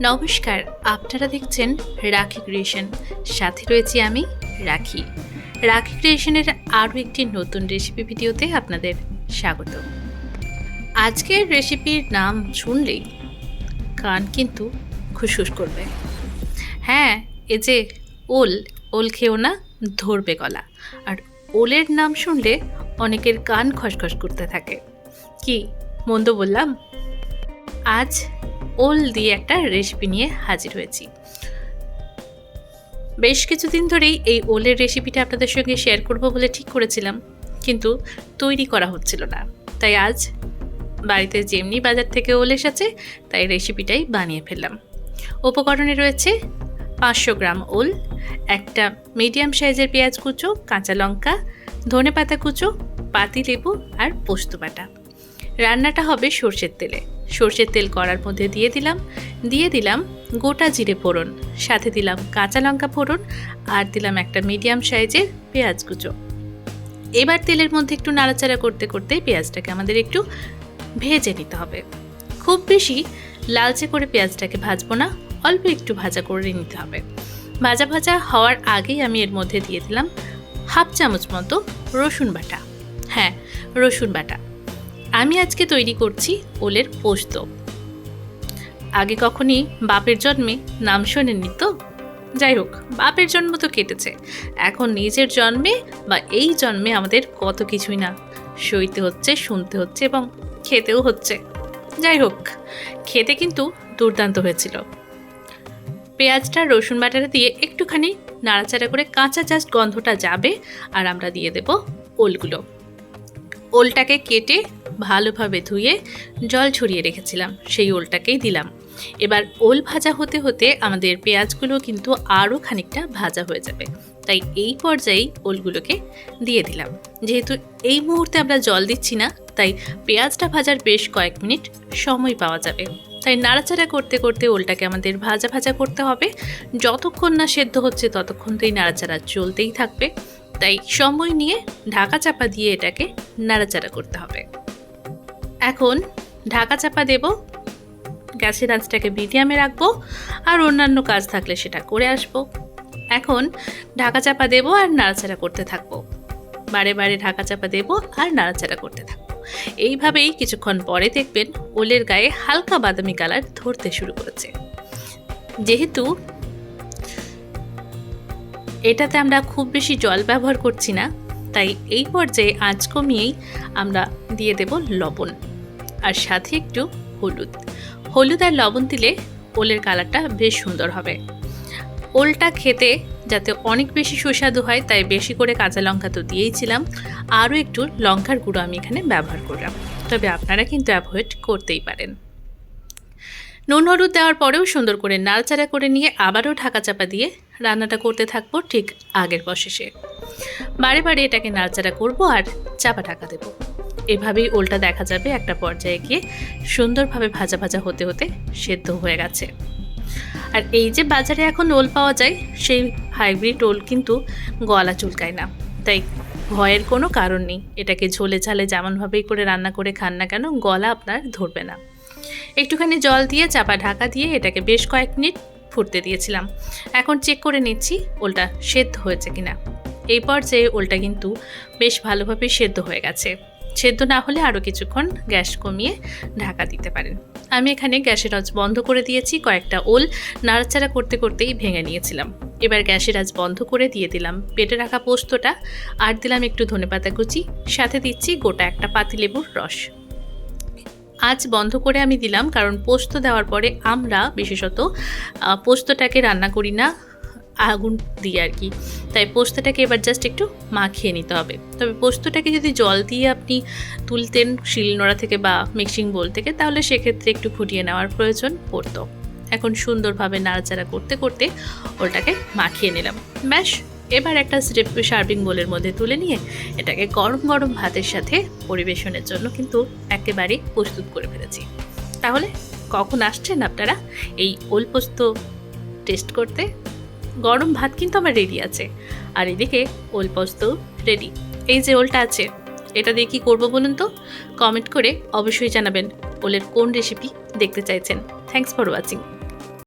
নমস্কার, আপনারা দেখছেন রাখি ক্রিয়েশন। সাথে রয়েছি আমি, রাখি। রাখি ক্রিয়েশনের আরও একটি নতুন রেসিপি ভিডিওতে আপনাদের স্বাগত। আজকের রেসিপির নাম শুনলেই কান কিন্তু খুশখুশ করবে। হ্যাঁ এ যে ওল ওল খেয়েও না, ধরবে গলা। আর ওলের নাম শুনলে অনেকের কান খসখস করতে থাকে। কি, মন্দ বললাম? আজ ওল দিয়ে একটা রেসিপি নিয়ে হাজির হয়েছি। বেশ কিছুদিন ধরেই এই ওলের রেসিপিটা আপনাদের সঙ্গে শেয়ার করব বলে ঠিক করেছিলাম, কিন্তু তৈরি করা হচ্ছিল না। তাই আজ বাড়িতে যেমনি বাজার থেকে ওল এসেছে, তাই রেসিপিটাই বানিয়ে ফেললাম। উপকরণে রয়েছে পাঁচশো গ্রাম ওল, একটা মিডিয়াম সাইজের পেঁয়াজ কুচো, কাঁচা লঙ্কা ধনে পাতা কুচো, পাতি লেবু আর পোস্ত বাটা। রান্নাটা হবে সর্ষের তেলে। সর্ষের তেল কড়ার মধ্যে দিয়ে দিলাম। দিয়ে দিলাম গোটা জিরে ফোড়ন, সাথে দিলাম কাঁচা লঙ্কা ফোড়ন আর দিলাম একটা মিডিয়াম সাইজের পেঁয়াজ কুচো। এবার তেলের মধ্যে একটু নাড়াচাড়া করতে করতে পেঁয়াজটাকে আমাদের একটু ভেজে নিতে হবে। খুব বেশি লালচে করে পেঁয়াজটাকে ভাজবো না, অল্প একটু ভাজা করে নিতে হবে। ভাজা ভাজা হওয়ার আগেই আমি এর মধ্যে দিয়ে দিলাম হাফ চামচ মতো রসুন বাটা। হ্যাঁ রসুন বাটা। আমি আজকে তৈরি করছি ওলের পোস্ত। আগে কখনই বাপের জন্মে নাম শোনেননি তো? যাই হোক, বাপের জন্ম তো কেটেছে। এখন নিজের জন্মে বা এই জন্মে আমাদের কত কিছুই না। সইতে হচ্ছে, শুনতে হচ্ছে এবং খেতেও হচ্ছে। যাই হোক, খেতে কিন্তু দুর্দান্ত হয়েছিল। পেঁয়াজটা রসুন বাটাটা দিয়ে একটুখানি নাড়াচাড়া করে কাঁচা জাস্ট গন্ধটা যাবে আর আমরা দিয়ে দেব ওলগুলো। ওলটাকে কেটে ভালোভাবে ধুয়ে জল ছড়িয়ে রেখেছিলাম, সেই ওলটাকেই দিলাম। এবার ওল ভাজা হতে হতে আমাদের পেঁয়াজগুলো কিন্তু আরও খানিকটা ভাজা হয়ে যাবে। তাই এই পর্যায়েই ওলগুলোকে দিয়ে দিলাম। যেহেতু এই মুহূর্তে আমরা জল দিচ্ছি না, তাই পেঁয়াজটা ভাজার বেশ কয়েক মিনিট সময় পাওয়া যাবে। তাই নাড়াচাড়া করতে করতে ওলটাকে আমাদের ভাজা ভাজা করতে হবে। যতক্ষণ না সেদ্ধ হচ্ছে ততক্ষণ তো এই নাড়াচাড়া চলতেই থাকবে। তাই সময় নিয়ে ঢাকা চাপা দিয়ে এটাকে নাড়াচাড়া করতে হবে। এখন ঢাকা চাপা দেব, গ্যাসের আঁচটাকে মিডিয়ামে রাখব আর অন্যান্য কাজ থাকলে সেটা করে আসব। এখন ঢাকা চাপা দেব আর নাড়াচাড়া করতে থাকব। বারে বারে ঢাকা চাপা দেব আর নাড়াচাড়া করতে থাকব। এইভাবেই কিছুক্ষণ পরে দেখবেন ওলের গায়ে হালকা বাদামি কালার ধরতে শুরু করেছে। যেহেতু এটাতে আমরা খুব বেশি জল ব্যবহার করছি না, তাই এই পর্যায়ে আঁচ কমিয়েই আমরা দিয়ে দেব লবণ। আর সাথে একটু হলুদ। হলুদ আর লবণ দিলে ওলের কালারটা বেশ সুন্দর হবে। ওলটা খেতে যাতে অনেক বেশি সুস্বাদু হয়, তাই বেশি করে কাঁচা লঙ্কা তো দিয়েইছিলাম আরও একটু লঙ্কার গুঁড়ো আমি এখানে ব্যবহার করলাম। তবে আপনারা কিন্তু অ্যাভয়েড করতেই পারেন। নুন হলুদ দেওয়ার পরেও সুন্দর করে নাড়াচাড়া করে নিয়ে আবারও ঢাকা চাপা দিয়ে রান্নাটা করতে থাকব ঠিক আগের প্রসেসে বারে বারে এটাকে নাড়াচাড়া করব আর চাপা ঢাকা দেবো। এভাবেই ওলটা দেখা যাবে একটা পর্যায়ে গিয়ে সুন্দরভাবে ভাজা ভাজা হতে হতে সেদ্ধ হয়ে গেছে। আর এই যে বাজারে এখন ওল পাওয়া যায়, সেই হাইব্রিড ওল কিন্তু গলা চুলকায় না। তাই ভয়ের কোনো কারণ নেই। এটাকে ঝোলে ঝালে যেমনভাবেই করে রান্না করে খান না কেন, গলা আপনার ধরবে না। একটুখানি জল দিয়ে চাপা ঢাকা দিয়ে এটাকে বেশ কয়েক মিনিট ফুটতে দিয়েছিলাম। এখন চেক করে নিচ্ছি ওলটা সেদ্ধ হয়েছে কিনা। এই পর্যায়ে ওলটা কিন্তু বেশ ভালোভাবে সেদ্ধ হয়ে গেছে। সেদ্ধ না হলে আরও কিছুক্ষণ গ্যাস কমিয়ে ঢাকা দিতে পারেন। আমি এখানে গ্যাসের আঁচ বন্ধ করে দিয়েছি, কয়েকটা ওল নাড়াচাড়া করতে করতেই ভেঙে নিয়েছিলাম। এবার গ্যাসের আজ বন্ধ করে দিয়ে দিলাম পেটে রাখা পোস্তটা, আর দিলাম একটু ধনেপাতা কুচি, সাথে দিচ্ছি গোটা একটা পাতিলেবুর রস। আজ বন্ধ করে আমি দিলাম, কারণ পোস্ত দেওয়ার পরে আমরা বিশেষত পোস্তটাকে রান্না করি না, আগুন দিয়ে আর কি। তাই পোস্তটাকে এবার জাস্ট একটু মাখিয়ে নিতে হবে। তবে পোস্তটাকে যদি জল দিয়ে আপনি তুলতেন শিলনোড়া থেকে বা মিক্সিং বোল থেকে, তাহলে সেক্ষেত্রে একটু ফুটিয়ে নেওয়ার প্রয়োজন পড়তো। এখন সুন্দরভাবে নাড়াচাড়া করতে করতে ওটাকে মাখিয়ে নিলাম। ব্যাস এবার একটা সার্ভিং বোলের মধ্যে তুলে নিয়ে এটাকে গরম গরম ভাতের সাথে পরিবেশনের জন্য কিন্তু একেবারেই প্রস্তুত করে ফেলেছি। তাহলে কখন আসছেন আপনারা এই ওল পোস্ত টেস্ট করতে? গরম ভাত কিন্তু আমার রেডি আছে। আর এদিকে ওল পোস্ত রেডি এই যে ওলটা আছে, এটা দিয়ে কী করব বলুন তো? কমেন্ট করে অবশ্যই জানাবেন ওলের কোন রেসিপি দেখতে চাইছেন। Thanks for watching